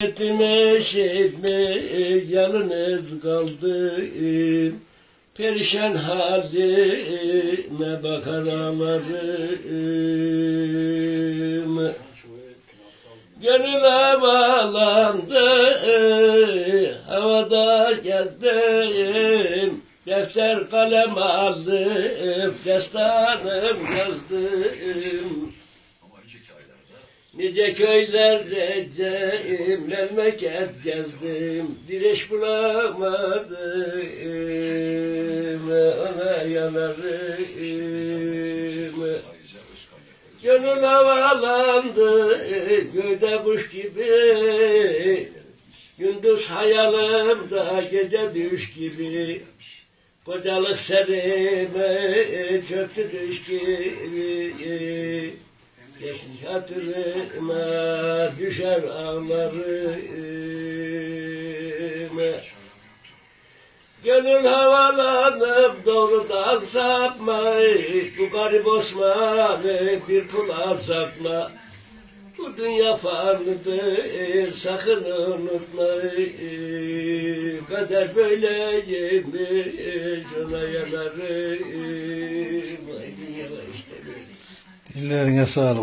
Etme etme yalnız kaldım. Perişan halime bakar ağlarım Gönül havalandı Havada gezdim. Defter kalem aldım Destanım yazdım Nice köylerde memleket gezdim. Direş bulamadım. Ona yanarım. Gönül havalandı Göğde kuş gibi. Gündüz hayalimde gece düş gibi. Kocalık serime çöktü düş gibi hatırıma düşer ağlarım Gönül havalanıp doğrudan sapma Bu garip Osman'ı bir kul alsakma Bu dünya fanıdır sakın unutma Kader böyleymiş ona yanarım. Ay böyle. Sağlık.